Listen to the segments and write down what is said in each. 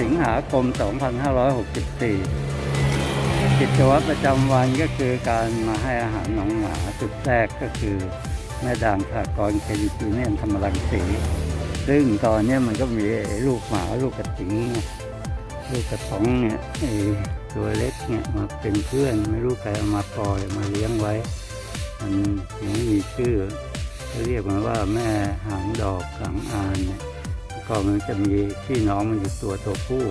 สิงหาคม 2564 กิจวัตรประจำวันก็คือการมาให้อาหารน้องหมาจุดแรกก็คือแม่ด่างสากรเครดิตยูเนียนธรรมรังสี ซึ่งตอนนี้มันก็มีไอ้ลูกหมาลูกกระติงลูกกระต๋องเนี่ยไอ้ตัวเล็กเนี่ยมาเป็นเพื่อนไม่รู้ใครเอามาปล่อยมาเลี้ยงไว้ มันยังไม่มีชื่อเขาเรียกมันว่าแม่หางดอกหางอานเนี่ย ก็มันจะมีพี่น้องมันอยู่ตัวตัวผู้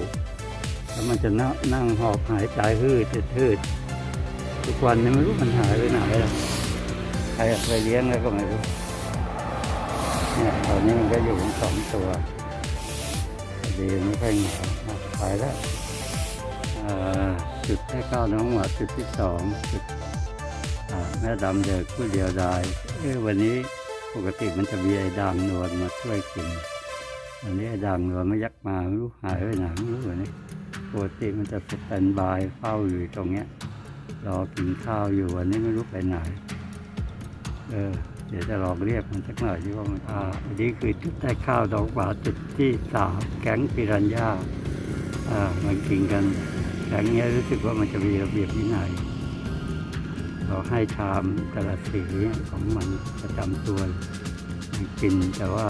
แล้วมันจะนั่งนั่งหอบหายใจฮืดฮืดทุกวันนี้ไม่รู้มันหายไปไหนแล้วใครเอาไปเลี้ยงแล้วก็ไม่รู้เนี่ยตอนนี้มันก็อยู่กันสองตัว ดีไม่ค่อยเหงาอะไปแล้วจุดที่เก้าน้องหมาจุดที่สองจุดแม่ดำเด็กผู้เดียวดายเอ้ยวันนี้ปกติมันจะมีไอ้ด่างนวลมาช่วยกิน วันนี้ด่างนวลไม่ยักมาไม่รู้หายไปไหนไม่รู้วันนี้ปกติมันจะสแตนบายเฝ้าอยู่ตรงเนี้ยรอกินข้าวอยู่วันนี้ไม่รู้ไปไหนเออเดี๋ยวจะลองเรียกมันสักหน่อยที่ว่ามันอ่าอันนี้คือจุดได้ข้าวดอกหวาจุดที่สามแก๊งปิรันย่าอ่ามันกินกันแก๊งนี้รู้สึกว่ามันจะมีระเบียบวินัยเราให้ชามกระสีของมันประจำตัวมันกินแต่ว่า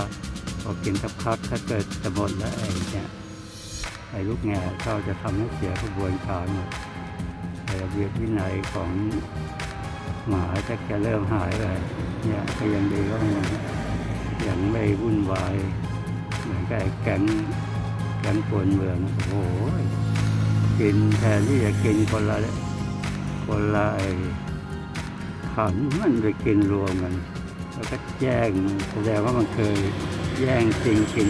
พอกินสักพักถ้าเกิดจะหมดแล้วไอ้เนี่ยไอ้ลูกแง่ก็จะทำให้เสียกระบวนการหมดไอ้ระเบียบวินัยของหมาจะจะเริ่มหายไปเนี่ยก็ยังดีก็ยังยังไม่วุ่นวายเหมือนกับไอ้แก๊งแก๊งปวนเมืองโอ้โหกินแทนที่จะกินคนละคนละไอ้ขันมันไปกินรวมกันแล้วก็แย่งแสดงว่ามันเคย แย่งจริงกิน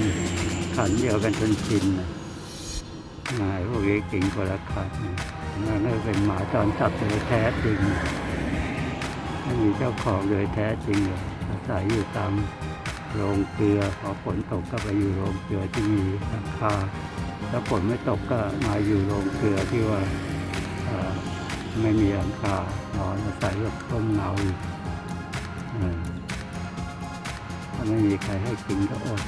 ขันเดียวกันจนชินนะหมาพวกนี้กินคนละขันนั่นก็เป็นหมาจรจัดโดยแท้จริงไม่มีเจ้าของโดยแท้จริงเลยอาศัยอยู่ตามโรงเกลือพอฝนตกก็ไปอยู่โรงเกลือที่มีหลังคาถ้าฝนไม่ตกก็มาอยู่โรงเกลือที่ว่าไม่มีหลังคานอนอาศัยแบบต้นเงาอยู่เออถ้า ไม่มีใครให้กินก็อด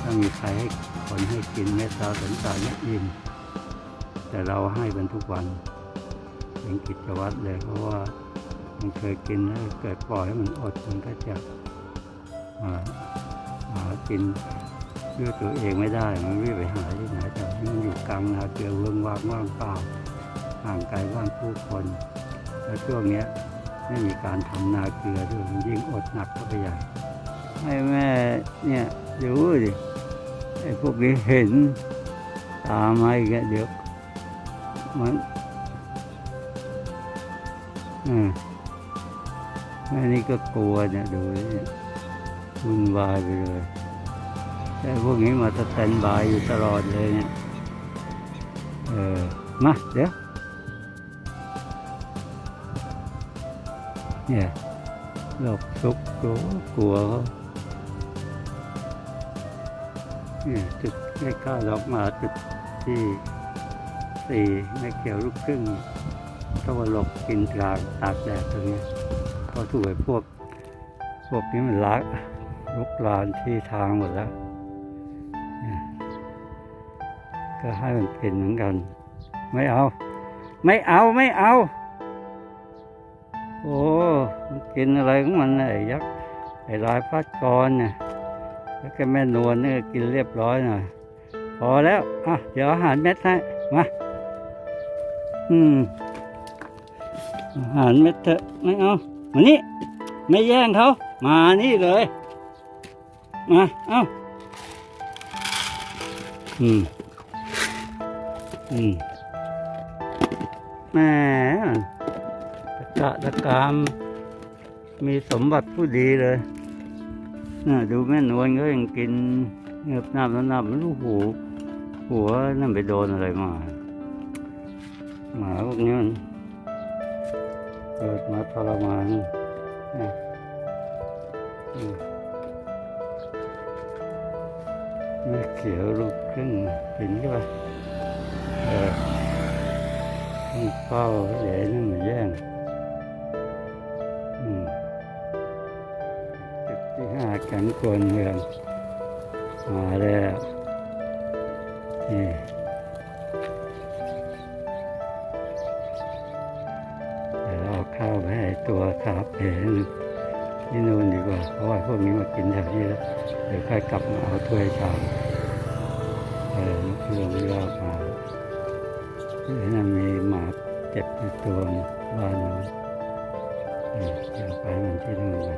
ถ้ามีใครให้คนให้กินเมตตาสงสารเนี่ยอิ่มแต่เราให้มันทุกวันเป็นกิจวัตรเลยเพราะว่ามันเคยกินแล้วเกิดปล่อยให้มันอดมันก็จะอ่าหากินด้วยตัวเองไม่ได้ มันวิ่งไปหาที่ไหนแต่นี่มันอยู่กลางนาเกลือเวิงว่างว่างเปล่าห่างไกลบ้านผู้คน แล้วช่วงเนี้ยไม่มีการทำนาเกลือด้วยมันยิ่งอดหนักเข้าไปใหญ่ ให้แม่เนี่ยดูดิไอ้พวกนี้เห็นตามมาอีกเดี๋ยวมันอืมแม่นี่ก็กลัวเนี่ยดูดิเนี่ยวุ่นวายไปเลยแต่พวกนี้มาสแตนบายอยู่ตลอดเลยเนี่ยเออมาเดี๋ยวเนี่ยหลบซุกกลัวกลัวเขา นี่จุดใกล้ข้าวดอกมาจุดที่สี่ไม่เกี่ยวลูกครึ่งต้องมาหลบกินกลางตากแดดตรงนี้เพราะถูกไอ้พวกพวกนี้มันลักลุกลานที่ทางหมดแล้วเนี่ยก็ให้มันเป็นเหมือนกัน ไม่เอา ไม่เอาไม่เอา โอ้มันกินอะไรของมันไอ้ยักษ์ไอ้ลายพัดกรเนี่ย แล้วก็แม่นวลนี่ก็กินเรียบร้อยหน่อยพอแล้วอะเดี๋ยวอาหารเม็ดให้มาอืมอาหารเม็ดเถอะไม่เอามานี่ไม่แย่งเขามานี่เลยมาเอาอืมอืมแม่ตะกะตะกามมีสมบัติผู้ดีเลย ดูแม่นวลก็ยังกินเงือบน้ำแล้วน้ำไม่รู้หูหัวนั่นไปโดนอะไรมาหมาพวกนี้มันเกิดมาทรมานนะอืมแม่เขียวลูกครึ่งกินใช่ปะเออเฝ้าให้ใหญ่นั่นมาแย่ง สังควรเมืองมาแล้วนี่เดี๋ยวเอาข้าวไปให้ตัวขาเพนที่นู่นดีกว่า เพราะว่าพวกนี้มากินแถวนี้แล้วเดี๋ยวค่อยกลับมาเอาถ้วยชามเออลงรือบมาแล้วนั่นมีหมาเจ็บตัวบ้านนู้นเดี๋ยวไปมันที่นู่นไป